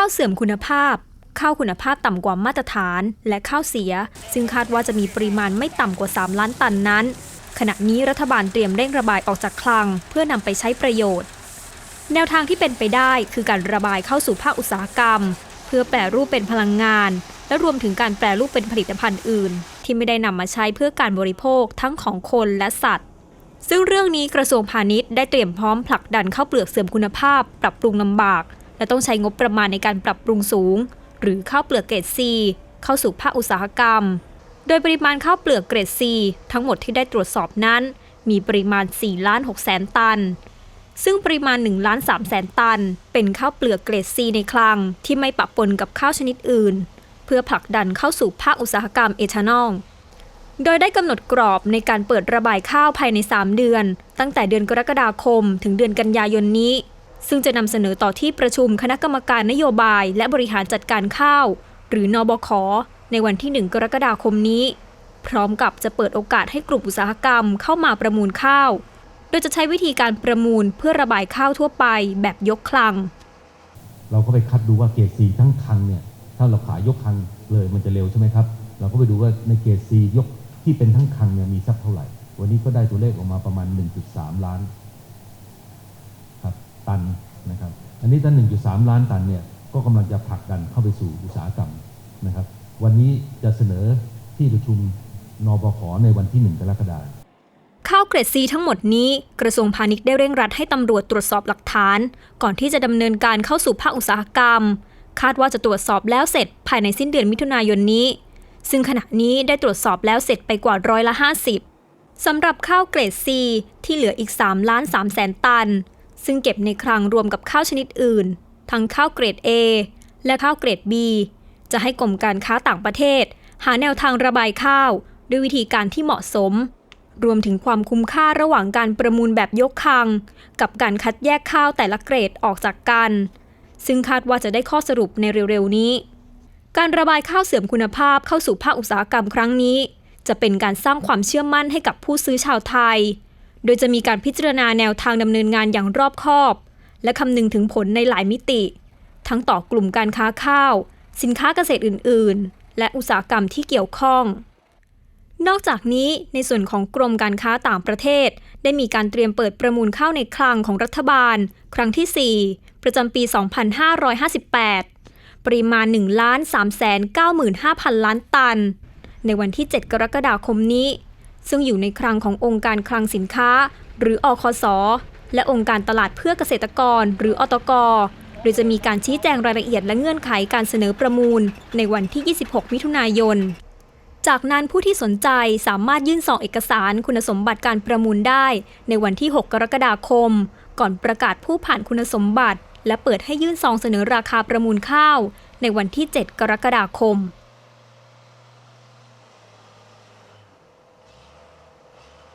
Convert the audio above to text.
ข้าวเสื่อมคุณภาพ ข้าวคุณภาพต่ำกว่ามาตรฐาน และข้าวเสีย ซึ่งคาดว่าจะมีปริมาณไม่ต่ำกว่า 3 ล้านตันนั้น ขณะนี้รัฐบาลเตรียมเร่งระบายออกจากคลัง เพื่อนำไปใช้ประโยชน์ แนวทางที่เป็นไปได้คือการระบายเข้าสู่ภาคอุตสาหกรรม เพื่อแปรรูปเป็นพลังงาน และรวมถึงการแปรรูปเป็นผลิตภัณฑ์อื่น ที่ไม่ได้นำมาใช้เพื่อการบริโภคทั้งของคนและสัตว์ซึ่งเรื่องนี้กระทรวงพาณิชย์ได้เตรียมพร้อมผลักดันข้าวเปลือกเสื่อมคุณภาพ ปรับปรุงลำบาก และต้องใช้งบประมาณในการปรับปรุงสูง หรือข้าวเปลือกเกรด C เข้าสู่ภาคอุตสาหกรรม โดยปริมาณข้าวเปลือกเกรด C ทั้งหมดที่ได้ตรวจสอบนั้น มีปริมาณ4ล้าน6แสนตัน ซึ่งปริมาณ1ล้าน3แสนตัน เป็นข้าวเปลือกเกรด C ในคลัง ที่ไม่ปะปนกับข้าวชนิดอื่น เพื่อผลักดันเข้าสู่ภาคอุตสาหกรรมเอทานอลโดยได้กำหนดกรอบในการเปิดระบายข้าวภายใน 3 เดือน ตั้งแต่เดือนกรกฎาคมถึงเดือนกันยายนนี้ ซึ่งจะนำเสนอต่อที่ประชุมคณะกรรมการนโยบาย และบริหารจัดการข้าว หรือนบค ในวันที่ 1 กรกฎาคมนี้ พร้อมกับจะเปิดโอกาสให้กลุ่มอุตสาหกรรมเข้ามาประมูลข้าว โดยจะใช้วิธีการประมูลเพื่อระบายข้าวทั่วไปแบบยกคลัง เราก็ไปคัดดูว่าเกรดซีทั้งคลังเนี่ยถ้าเราขายยกคลังเลยมันจะเร็วใช่ไหมครับ เราก็ไปดูว่าในเกรดซียกที่เป็นทั้งคลังเนี่ยมีสักเท่าไหร่ วันนี้ก็ได้ตัวเลขออกมาประมาณ 1.3 ล้าน ตันนะครับ อันนี้ถ้า1.3 ล้านตันเนี่ยก็กำลังจะผลักดันเข้าไปสู่อุตสาหกรรมนะครับ วันนี้จะเสนอที่ประชุมนบขในวันที่ 1 กรกฎาคมข้าวเกรดซีทั้งหมดนี้กระทรวงพาณิชย์ได้เร่งรัดให้ตำรวจตรวจสอบหลักฐาน ก่อนที่จะดำเนินการเข้าสู่ภาคอุตสาหกรรม คาดว่าจะตรวจสอบแล้วเสร็จภายในสิ้นเดือนมิถุนายนนี้ ซึ่งขณะนี้ได้ตรวจสอบแล้วเสร็จไปกว่าร้อยละ 50สำหรับข้าวเกรด C ที่เหลืออีก 3 ล้าน3แสนตัน ซึ่งเก็บในคลังรวมกับข้าวชนิดอื่น ทั้งข้าวเกรด A และข้าวเกรด B จะให้กรมการค้าต่างประเทศ หาแนวทางระบายข้าว ด้วยวิธีการที่เหมาะสม รวมถึงความคุ้มค่าระหว่างการประมูลแบบยกคลัง กับการคัดแยกข้าวแต่ละเกรดออกจากกัน ซึ่งคาดว่าจะได้ข้อสรุปในเร็วๆนี้ การระบายข้าวเสื่อมคุณภาพเข้าสู่ภาคอุตสาหกรรมครั้งนี้ จะเป็นการสร้างความเชื่อมั่นให้กับผู้ซื้อชาวไทย โดยจะมีการพิจารณาแนวทางดำเนินงานอย่างรอบคอบ และคำนึงถึงผลในหลายมิติ ทั้งต่อกลุ่มการค้าข้าว สินค้าเกษตรอื่น ๆ และอุตสาหกรรมที่เกี่ยวข้อง นอกจากนี้ในส่วนของกรมการค้าต่างประเทศ ได้มีการเตรียมเปิดประมูลข้าวในคลังของรัฐบาล ครั้งที่ 4 ประจำปี 2558 ปริมาณ1ล้าน3 9 5 0 0 0 ล้านตัน ในวันที่ 7 กรกฎาคมนี้ ซึ่งอยู่ในคลังขององค์การคลังสินค้า หรืออคส และองค์การตลาดเพื่อเกษตรกร หรืออตกโดยจะมีการชี้แจงรายละเอียดและเงื่อนไขการเสนอประมูล ในวันที่ 26 มิถุนายน จากนั้นผู้ที่สนใจสามารถยื่นซองเอกสารคุณสมบัติการประมูลได้ ในวันที่ 6 กรกฎาคม ก่อนประกาศผู้ผ่านคุณสมบัติ และเปิดให้ยื่นซองเสนอราคาประมูลข้าว ในวันที่ 7 กรกฎาคม